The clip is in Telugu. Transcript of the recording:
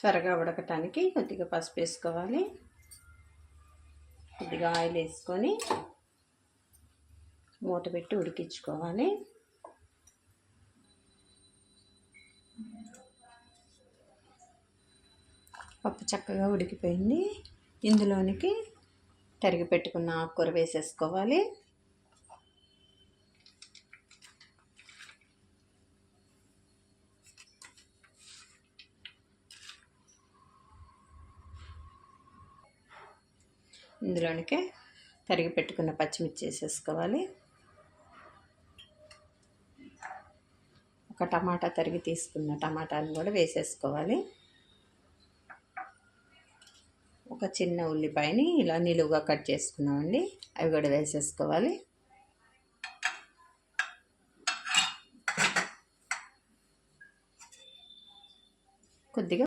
త్వరగా ఉడకటానికి కొద్దిగా పసుపు వేసుకోవాలి. కొద్దిగా ఆయిల్ వేసుకొని మూత పెట్టి ఉడికించుకోవాలి. పప్పు చక్కగా ఉడికిపోయింది. ఇందులోనికి తరిగి పెట్టుకున్న ఆకుకూర వేసేసుకోవాలి. ఇందులోనికి తరిగి పెట్టుకున్న పచ్చిమిర్చి వేసేసుకోవాలి. ఒక టమాటా తరిగి తీసుకున్న టమాటాని కూడా వేసేసుకోవాలి. ఒక చిన్న ఉల్లిపాయని ఇలా నిలువుగా కట్ చేసుకున్నామండి. అవి కూడా వేసేసుకోవాలి. కొద్దిగా